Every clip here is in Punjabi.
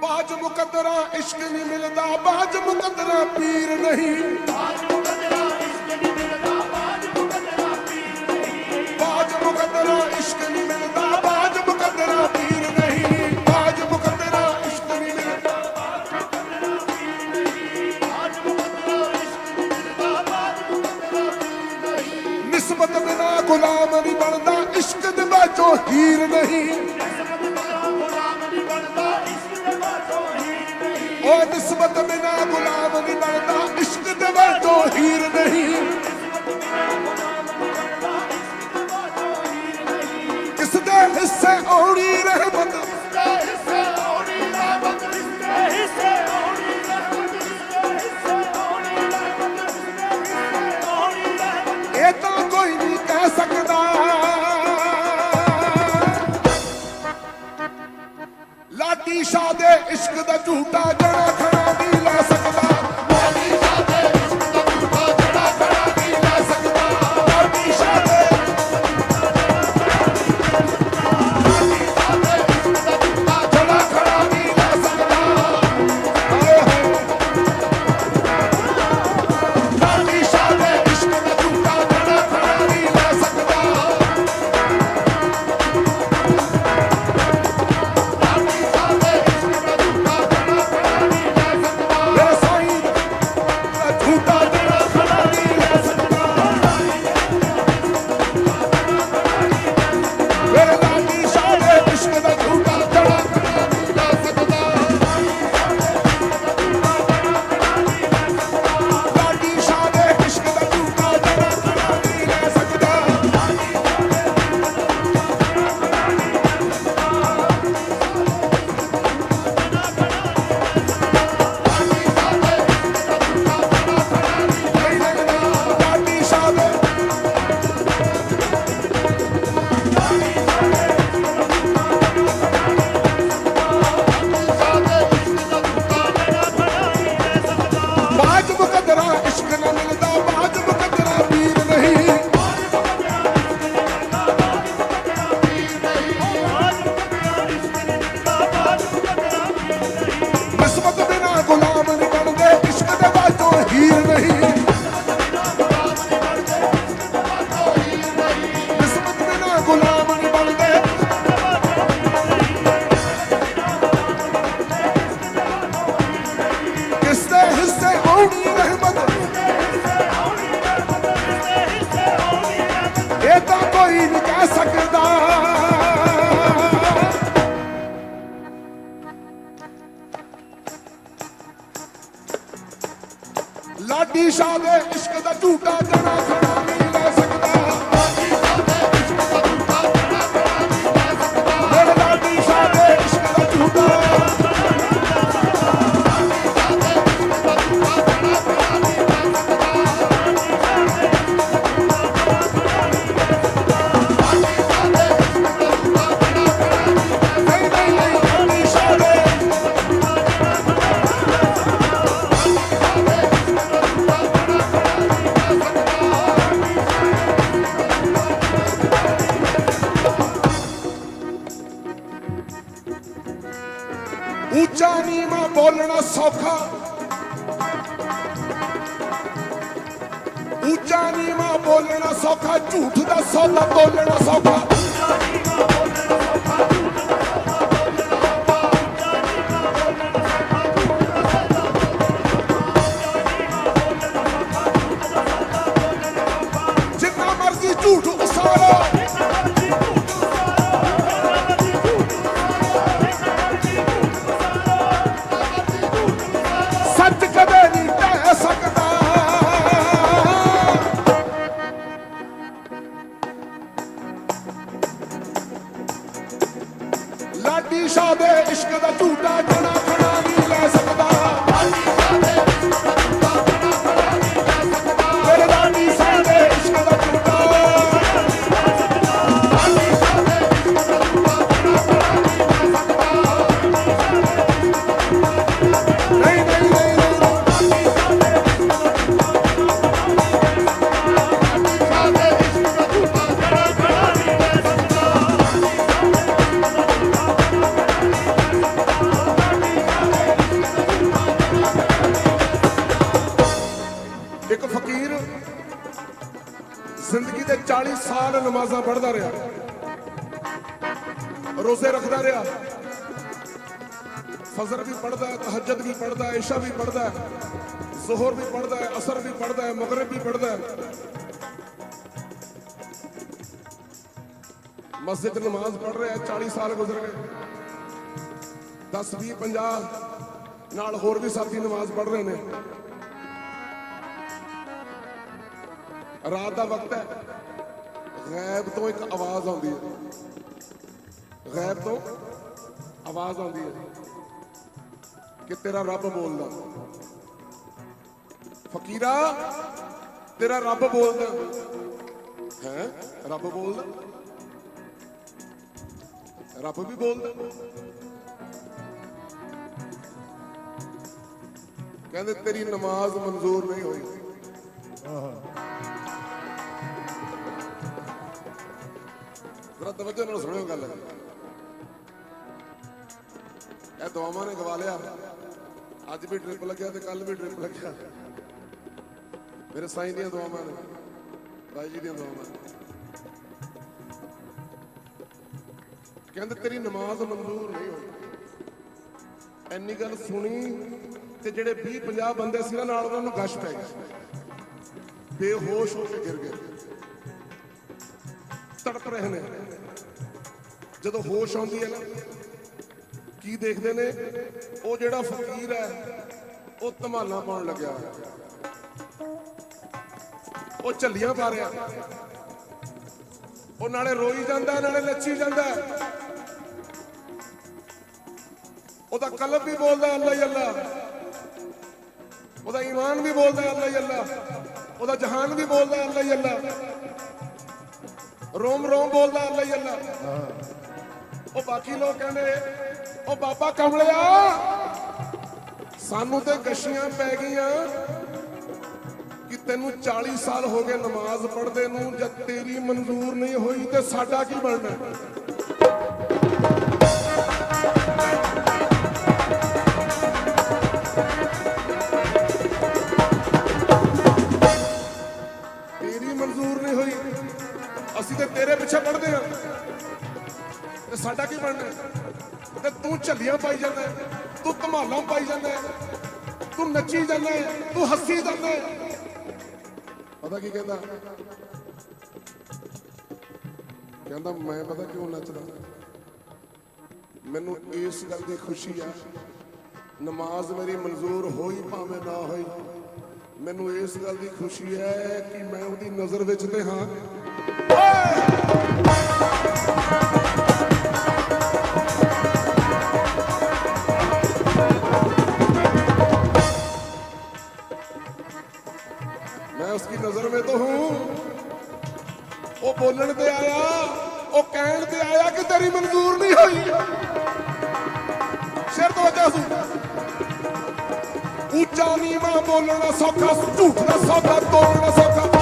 ਬਾਜ ਮੁਕੱਦਰਾ ਇਸ਼ਕ ਨਹੀਂ ਮਿਲਦਾ ਬਾਜ ਮੁਕੱਦਰਾ ਪੀਰ ਨਹੀਂ। ਬਾਜ ਮੁਕੱਦਰਾ ਇਸ਼ਕ ਨਹੀਂ ਮਿਲਦਾ ਬਾਜ ਮੁਕੱਦਰਾ ਪੀਰ ਨਹੀਂ। ਬਾਜ ਮੁਕੱਦਰਾ ਇਸ਼ਕ ਨਹੀਂ ਮਿਲਦਾ ਬਾਜ ਮੁਕੱਦਰਾ ਪੀਰ ਨਹੀਂ। ਬਾਜ ਮੁਕੱਦਰਾ ਇਸ਼ਕ ਨਹੀਂ ਮਿਲਦਾ। ਨਿਸਬਤ ਬਿਨਾ ਗੁਲਾਮ ਨਹੀਂ ਬਣਦਾ ਇਸ਼ਕ ਦੇ ਬਾਝੋਂ ਹੀਰ ਨਹੀਂ। ਉਹ ਨਿਸਬਤ ਬਿਨਾ ਗੁਲਾਮ ਨਹੀਂ ਬਣਦਾ ਇਸ਼ਕ ਦੇ ਬਾਝੋਂ ਹੀਰ ਨਹੀਂ ਲਾਡੀ ਸ਼ਾਹ ਦੇ ਇਸ਼ਕ ਦਾ ਝੂਟਾ ਜਣਾ ਖੜਾ ਉੱਚਾ ਨੀਵਾਂ ਬੋਲਣਾ ਸੌਖਾ। ਉੱਚਾ ਨੀਵਾਂ ਬੋਲਣਾ ਸੌਖਾ ਝੂਠ ਦਾ ਸੌਦਾ ਬੋਲਣਾ ਸੌਖਾ। ਜਿੰਨਾ ਨਮਾਜ਼ਾਂ ਪੜ੍ਹਦਾ ਰਿਹਾ। ਰੋਜ਼ੇ ਰੱਖਦਾ ਰਿਹਾ। ਫਜ਼ਰ ਵੀ ਪੜ੍ਹਦਾ ਹੈ, ਤਹਜਦ ਵੀ ਪੜ੍ਹਦਾ ਹੈ, ਇਸ਼ਾ ਵੀ ਪੜ੍ਹਦਾ ਹੈ, ਜ਼ੋਹਰ ਵੀ ਪੜ੍ਹਦਾ ਹੈ, ਅਸਰ ਵੀ ਪੜ੍ਹਦਾ ਹੈ, ਮਗਰਿਬ ਵੀ ਪੜ੍ਹਦਾ ਹੈ। ਮਸਜਿਦ ਨਮਾਜ਼ ਪੜ੍ਹ ਰਿਹਾ ਹੈ 40 ਸਾਲ ਗੁਜ਼ਰ ਗਏ। 10 20 50 ਨਾਲ ਹੋਰ ਵੀ ਸਾਥੀ ਨਮਾਜ਼ ਪੜ੍ਹ ਰਹੇ ਨੇ। ਰਾਤ ਦਾ ਵਕਤ ਹੈ। ਗੈਬ ਤੋਂ ਇੱਕ ਆਵਾਜ਼ ਆਉਂਦੀ ਹੈ। ਗੈਬ ਤੋਂ ਆਵਾਜ਼ ਆਉਂਦੀ ਹੈ ਕਿ ਤੇਰਾ ਰੱਬ ਬੋਲਦਾ। ਫਕੀਰਾ, ਤੇਰਾ ਰੱਬ ਬੋਲਦਾ। ਹੈ? ਰੱਬ ਬੋਲਦਾ? ਰੱਬ ਵੀ ਬੋਲਦਾ। ਕਹਿੰਦੇ ਤੇਰੀ ਨਮਾਜ਼ ਮਨਜ਼ੂਰ ਨਹੀਂ ਹੋਈ। ਜ਼ਰਾ ਤਵੱਜੋ ਨਾਲ ਸੁਣਿਓ ਗੱਲ। ਇਹ ਦੁਆਵਾਂ ਨੇ ਗਵਾ ਲਿਆ। ਅੱਜ ਵੀ ਡ੍ਰਿਪ ਲੱਗਿਆ ਤੇ ਕੱਲ ਵੀ ਡ੍ਰਿਪ ਲੱਗਿਆ। ਮੇਰੇ ਸਾਈਂ ਦੀਆਂ ਦੁਆਵਾਂ ਨੇ ਰਾਜ ਜੀ ਦੀਆਂ ਦੁਆਵਾਂ ਕਹਿੰਦੇ ਤੇਰੀ ਨਮਾਜ਼ ਮਨਜ਼ੂਰ ਨਹੀਂ ਹੋਈ। ਐਨੀ ਗੱਲ ਸੁਣੀ ਤੇ ਜਿਹੜੇ 20 50 ਬੰਦੇ ਸੀ ਨਾ, ਨਾਲ ਉਹਨਾਂ ਨੂੰ ਗਸ਼ ਪੈ ਗਈ ਬੇਹੋਸ਼ ਹੋ ਕੇ ਗਿਰ ਗਏ। ਤੜਪ ਰਹੇ ਨੇ। ਜਦੋਂ ਹੋਸ਼ ਆਉਂਦੀ ਹੈ ਨਾ, ਕੀ ਦੇਖਦੇ ਨੇ? ਉਹ ਜਿਹੜਾ ਫਕੀਰ ਹੈ, ਉਹ ਧਮਾਲਾ ਪਾਉਣ ਲੱਗਿਆ। ਉਹ ਝੱਲੀਆਂ ਪਾ ਰਿਹਾ। ਉਹ ਨਾਲੇ ਰੋਈ ਜਾਂਦਾ, ਨਾਲੇ ਨੱਚੀ ਜਾਂਦਾ। ਉਹਦਾ ਕਲਬ ਵੀ ਬੋਲਦਾ ਅੱਲਾ ਹੀ ਅੱਲਾ। ਉਹਦਾ ਈਮਾਨ ਵੀ ਬੋਲਦਾ ਅੱਲਾ ਹੀ ਅੱਲਾ। ਉਹਦਾ ਜਹਾਨ ਵੀ ਬੋਲਦਾ ਅੱਲਾ ਹੀ ਅੱਲਾ। ਰੋਮ ਰੋਮ ਬੋਲਦਾ, ਅੱਲਾ ਹੀ ਅੱਲਾ। ਉਹ ਬਾਕੀ ਲੋਕ ਕਹਿੰਦੇ ਉਹ ਬਾਬਾ ਕਮਲਿਆ। ਸਾਨੂੰ ਤੇ ਗਸ਼ੀਆਂ ਪੈ ਗਈਆਂ ਕਿ ਤੈਨੂੰ 40 ਸਾਲ ਹੋ ਗਏ ਨਮਾਜ਼ ਪੜ੍ਹਦੇ ਨੂੰ, ਜਦ ਤੇਰੀ ਮਨਜ਼ੂਰ ਨਹੀਂ ਹੋਈ ਤੇ ਸਾਡਾ ਕੀ ਬਣਨਾ? ਝੱਲੀਆਂ ਪਾਈ ਜਾਂਦਾ ਤੂੰ ਧਮਾਲਾਂ ਪਾਈ ਜਾਂਦਾ ਤੂੰ ਨੱਚੀ ਜਾਂਦਾ ਤੂੰ ਹੱਸੀ ਜਾਂਦਾ ਪਤਾ ਕੀ ਕਹਿੰਦਾ? ਕਹਿੰਦਾ, ਮੈਂ ਪਤਾ ਕਿਉਂ ਨੱਚਦਾ? ਮੈਨੂੰ ਇਸ ਗੱਲ ਦੀ ਖੁਸ਼ੀ ਆ, ਨਮਾਜ਼ ਮੇਰੀ ਮਨਜ਼ੂਰ ਹੋਈ ਭਾਵੇਂ ਨਾ ਹੋਈ। ਮੈਨੂੰ ਇਸ ਗੱਲ ਦੀ ਖੁਸ਼ੀ ਹੈ ਕਿ ਮੈਂ ਉਹਦੀ ਨਜ਼ਰ ਵਿੱਚ ਤੇ ਹਾਂ। नजर में तो हूं ਉਹ ਬੋਲਣ ਤੇ ਆਇਆ ਉਹ ਕਹਿਣ ਤੇ ਆਇਆ ਕਿ ਤੇਰੀ ਮਨਜ਼ੂਰ ਨਹੀਂ ਹੋਈ ਸਿਰ ਤੋਂ ਵੱਜਾ ਸੀ ਉੱਚਾ ਨੀਵਾਂ ਬੋਲਣਾ ਸੌਖਾ ਝੂਠ ਦਾ ਸੌਦਾ ਤੋੜਨਾ ਸੌਖਾ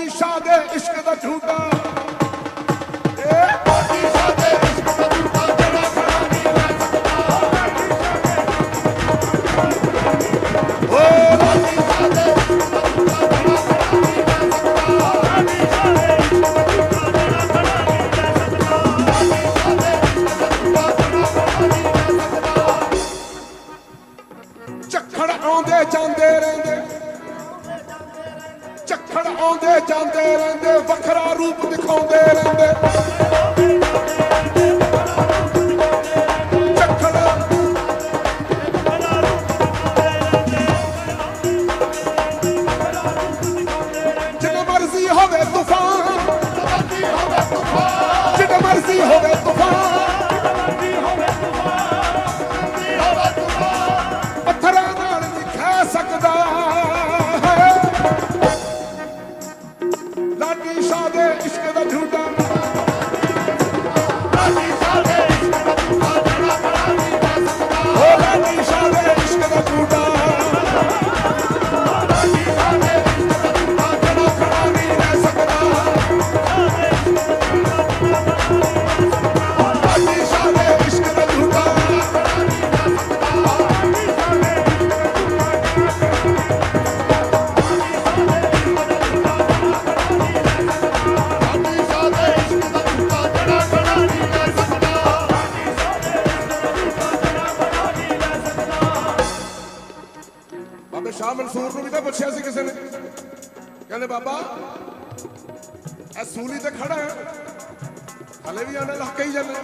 ਲਾਡੀ ਸ਼ਾਹ ਪੁੱਛਿਆ ਸੀ ਕਿਸੇ ਨੇ? ਕਹਿੰਦੇ, ਬਾਬਾ, ਇਹ ਸੂਲੀ ਤੇ ਖੜਾ ਹੈ। ਹਲੇ ਵੀ ਆਣਾ ਲੱਗ ਹੀ ਜਾਂਦਾ।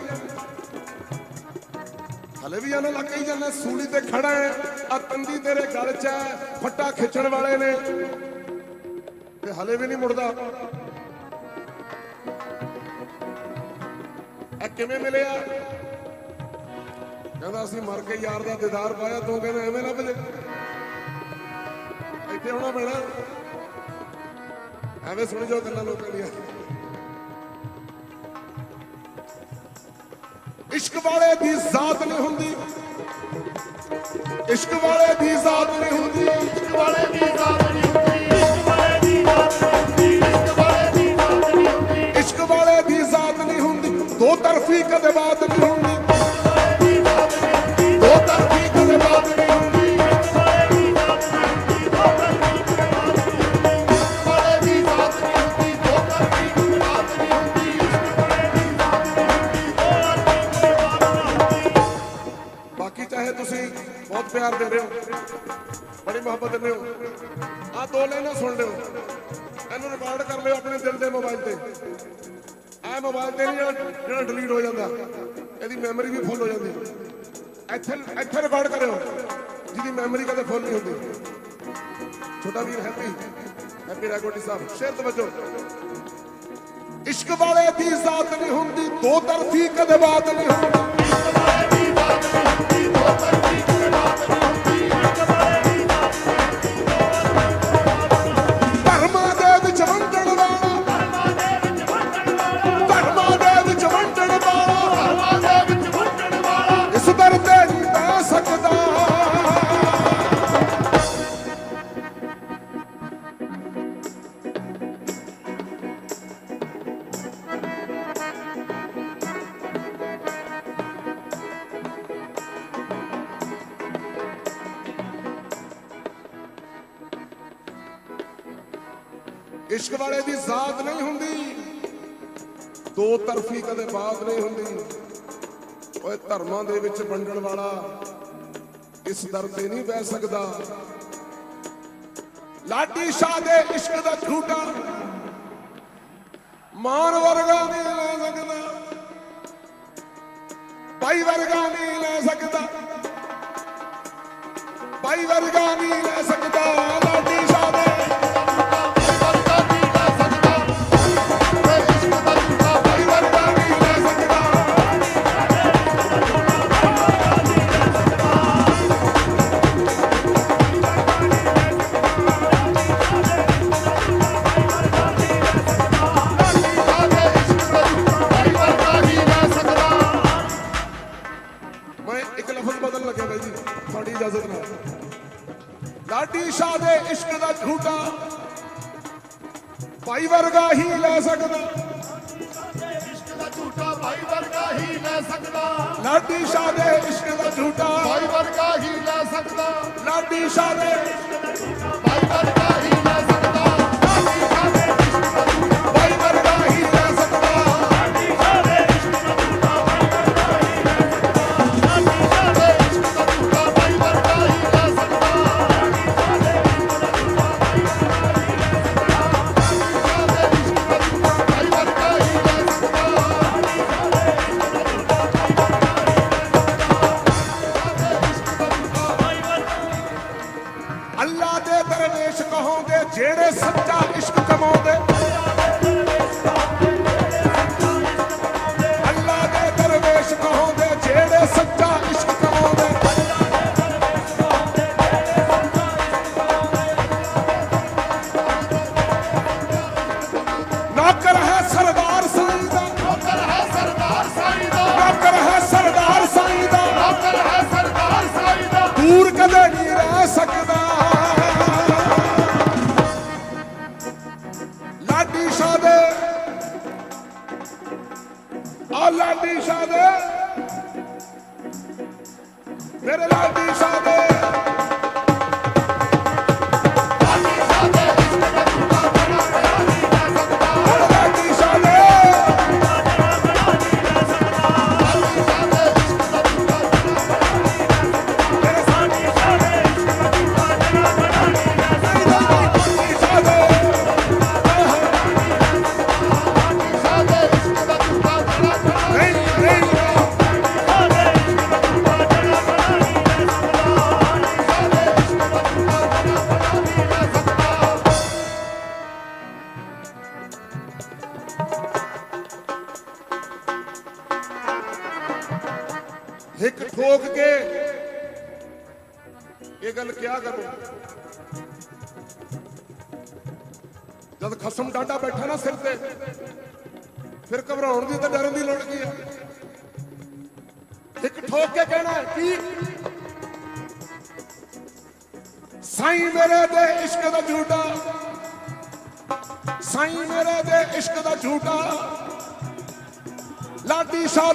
ਹਲੇ ਵੀ ਆਣਾ ਲੱਗ ਹੀ ਜਾਂਦਾ। ਸੂਲੀ ਤੇ ਖੜਾ ਹੈ। ਆ ਤੰਦੀ ਤੇਰੇ ਗਲ 'ਚ ਹੈ। ਫੱਟਾ ਖਿੱਚਣ ਵਾਲੇ ਨੇ। ਤੇ ਹਲੇ ਵੀ ਨਹੀਂ ਮੁੜਦਾ। ਇਹ ਕਿਵੇਂ ਮਿਲਿਆ? ਕਹਿੰਦਾ, ਅਸੀਂ ਮਰ ਕੇ ਯਾਰ ਦਾ ਦੀਦਾਰ ਪਾਇਆ, ਤੂੰ ਕਹਿੰਦਾ, ਐਵੇਂ ਨਾ ਜੇ ਇੱਥੇ ਆਉਣਾ ਪੈਣਾ। ਐਵੇਂ ਸੁਣ ਜਾਓ ਗੱਲਾਂ ਲੋਕਾਂ ਦੀਆਂ। ਇਸ਼ਕ ਵਾਲੇ ਦੀ ਜ਼ਾਤ ਨਹੀਂ ਹੁੰਦੀ। ਇਸ਼ਕ ਵਾਲੇ ਦੀ ਜ਼ਾਤ ਨਹੀਂ ਹੁੰਦੀ। ਇਸ਼ਕ ਵਾਲੇ ਦੀ ਜ਼ਾਤ ਨਹੀਂ ਹੁੰਦੀ। ਇਸ਼ਕ ਵਾਲੇ ਦੀ ਜ਼ਾਤ ਨਹੀਂ ਹੁੰਦੀ। ਦੋ ਤਰਫੀ ਕਦੇ ਬਾਤ ਨਹੀਂ ਦੋ ਲਾਈਨਾਂ ਸੁਣ ਲਿਓ। ਇਹਨੂੰ ਰਿਕਾਰਡ ਕਰ ਲਿਓ ਆਪਣੇ ਦਿਲ ਦੇ ਮੋਬਾਈਲ ਤੇ। ਇਹ ਮੋਬਾਈਲ ਤੇ ਨਹੀਂ ਜਿਹੜਾ ਡਿਲੀਟ ਹੋ ਜਾਂਦਾ। ਇਹਦੀ ਮੈਮਰੀ ਵੀ ਫੁੱਲ ਹੋ ਜਾਂਦੀ। ਇੱਥੇ ਇੱਥੇ ਰਿਕਾਰਡ ਕਰਿਓ। ਜਿਹਦੀ ਮੈਮਰੀ ਕਦੇ ਫੁੱਲ ਨਹੀਂ ਹੁੰਦੀ। ਛੋਟਾ ਵੀਰ ਹੈਪੀ। ਹੈਪੀ ਰਾਗੋਟੀ ਸਾਹਿਬ, ਸ਼ੇਰ ਤਵੱਜੋ। ਇਸ਼ਕ ਵਾਲੇ ਦੀ ਜ਼ਾਤ ਨਹੀਂ ਹੁੰਦੀ। ਦੋ ਤਰਫੀ ਕਦੇ ਬਾਤ ਨਹੀਂ ਹੁੰਦੀ। ਇਸ਼ਕ ਵਾਲੇ ਦੀ ਜ਼ਾਤ ਨਹੀਂ ਹੁੰਦੀ। ਦੋ ਤਰਫੀ ਕਦੇ ਬਾਤ ਨਹੀਂ ਹੁੰਦੀ। ਓਏ ਧਰਮਾਂ ਦੇ ਵਿੱਚ ਵੰਡਣ ਵਾਲਾ ਇਸ ਦਰ ਤੇ ਨਹੀਂ ਬਹਿ ਸਕਦਾ। ਲਾਡੀ ਸ਼ਾਹ ਦੇ ਇਸ਼ਕ ਦਾ ਝੂਟਾ ਮਾਨ ਵਰਗਾ ਨਹੀਂ ਲੈ ਸਕਦਾ। ਭਾਈ ਵਰਗਾ ਨਹੀਂ ਲੈ ਸਕਦਾ। ਭਾਈ ਵਰਗਾ ਨਹੀਂ ਲੈ ਸਕਦਾ। ਲਾਡੀ ਸ਼ਾਹ ਦੇ ਲਾਡੀ सच ਇੱਕ ਠੋਕ ਕੇ ਇਹ ਗੱਲ ਕਿਆ ਕਰੋ? ਜਦ ਖਸਮ ਡਾਡਾ ਬੈਠਾ ਨਾ ਸਿਰ ਤੇ, ਫਿਰ ਘਬਰਾਉਣ ਦੀ ਤਾਂ ਡਰਨ ਦੀ ਲੋੜ ਕੀ ਹੈ ਇੱਕ ਠੋਕ ਕੇ ਕਹਿਣਾ ਹੈ ਕੀ ਸਾਈਂ ਮੇਰੇ ਦੇ ਇਸ਼ਕ ਦਾ ਝੂਟਾ, ਸਾਈਂ ਮੇਰੇ ਦੇ ਇਸ਼ਕ ਦਾ ਝੂਟਾ, ਲਾਡੀ ਸ਼ਾਹ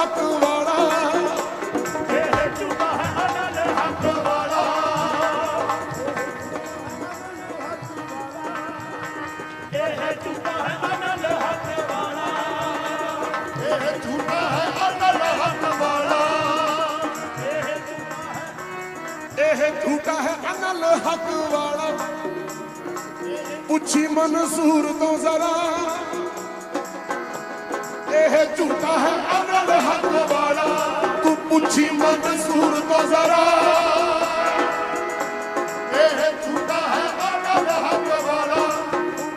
ਹਕ ਵਾਲਾ। ਪੁੱਛੀ ਮਨਸੂਰ ਤੋਂ ਜ਼ਰਾ। ਇਹ ਝੂਟਾ ਹੈ ਅਨਲ ਹਕ ਵਾਲਾ। ਤੂੰ ਪੁੱਛੀ ਮਨਸੂਰ ਤੋਂ ਜ਼ਰਾ। ਇਹ ਝੂਟਾ ਹੈ ਅਨਲ ਹੱਕ ਵਾਲਾ।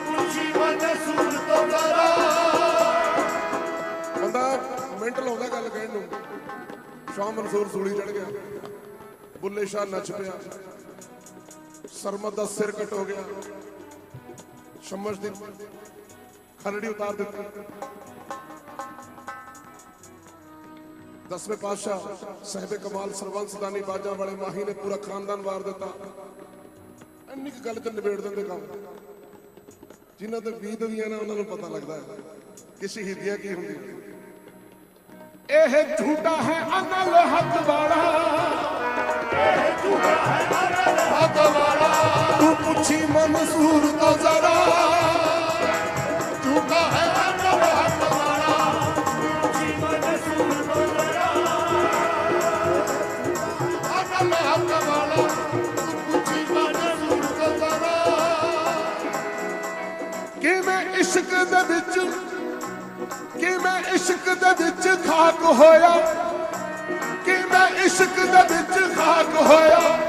ਪੁੱਛੀ ਮਨਸੂਰ ਤੋਂ ਜ਼ਰਾ। ਬੰਦਾ ਮਿੰਟ ਲਾਉਂਦਾ ਗੱਲ ਕਹਿਣ ਨੂੰ। ਸ਼ਾਹ ਮਨਸੂਰ ਸੂਲੀ ਚੜ ਗਿਆ। ਬੁੱਲੇ ਸ਼ਾਹ ਨੱਚ ਪਿਆ। ਸਰਮਦ ਦਾ ਸਿਰ ਕਟ ਹੋ ਗਿਆ। ਸ਼ਮਸ਼ ਦੀ ਖਰੜੀ ਉਤਾਰ ਦਿੱਤੀ। ਦਸਵੇਂ ਪਾਤਸ਼ਾਹ ਸਾਹਿਬ ਕਮਾਲ ਸਰਵੰਸ ਸਦਾਨੀ ਬਾਜਾਂ ਵਾਲੇ ਮਾਹੀ ਨੇ ਪੂਰਾ ਖਾਨਦਾਨ ਵਾਰ ਦਿੱਤਾ। ਇੰਨੀ ਕੁ ਗੱਲ ਚ ਨਿਬੇੜ ਦਿੰਦੇ ਕੰਮ। ਜਿਨ੍ਹਾਂ ਤੇ ਬੀਤ ਨਾ ਉਹਨਾਂ ਨੂੰ ਪਤਾ ਲੱਗਦਾ ਹੈ ਕਿ ਸ਼ਹੀਦੀਆਂ ਕੀ ਹੁੰਦੀਆਂ ਇਹ ਝੂਟਾ ਹੈ ਅਨਲ ਹੱਕ ਵਾਲਾ। ਹੱਕ ਵਾਲਾ। ਤੂੰ ਪੁੱਛੀ ਮਨਸੂਰ ਤੋਂ ਜ਼ਰਾ। ਦੇ ਵਿੱਚ ਕਿ ਮੈਂ ਇਸ਼ਕ ਦੇ ਵਿੱਚ ਖਾਕ ਹੋਇਆ, ਕਿ ਮੈਂ ਇਸ਼ਕ ਦੇ ਵਿੱਚ ਖਾਕ ਹੋਇਆ।